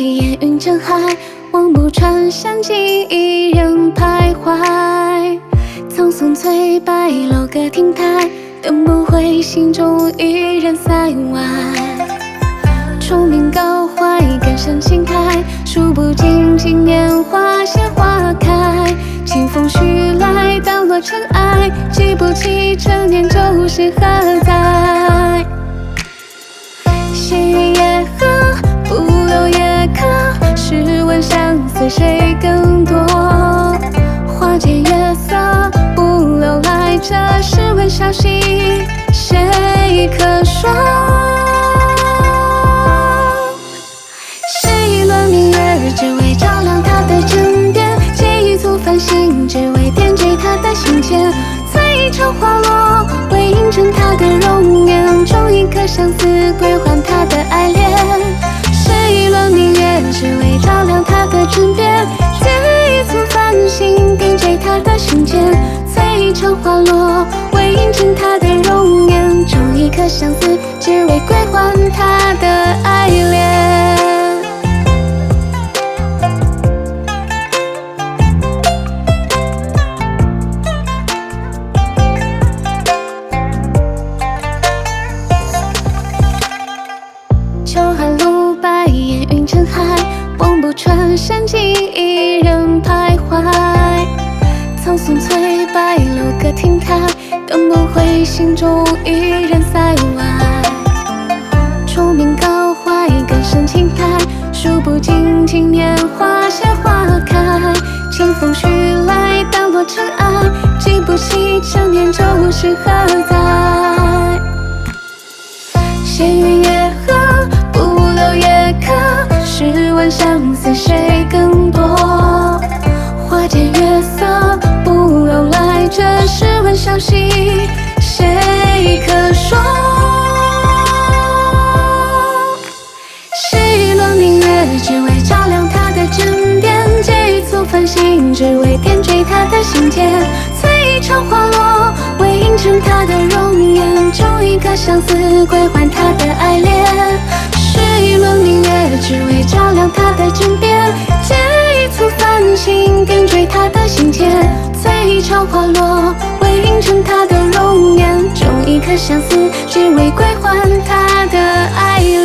烟云成海，望不穿山径，一人徘徊。苍松翠柏，楼阁亭台，等不回，心中一人塞外。重明高怀，更深情开，数不尽经年花谢花开。清风徐来，淡落尘埃，记不起陈年旧事何在。谁更多？花间月色，不留来者，试问消息谁可说？谁一轮明月，只为照亮他的枕边；借一簇繁星，只为点缀他的心间。醉一场花落，为映衬他的容颜；种一颗相思，归还他的爱恋。花落，为映衬他的容颜；种一颗相思，只为归还他的爱恋。秋寒露，白烟云成海，望不穿山径，一人徘徊。苍松翠柏，楼阁亭台，等不回，心中一人塞外。重明高怀，更深情开，数不尽经年花谢花开。清风徐来，淡落尘埃，记不起陈年旧事何在。闲云野鹤，不留夜客，试问相思谁更多？花间月色，繁星，只为点缀他的心间。醉一场花落，为映衬他的容颜；种一颗相思，归还他的爱恋。是一轮明月，只为照亮他的枕边；借一簇繁星，点缀他的心间。醉一场花落，为映衬他的容颜；种一颗相思，只为归还他的爱。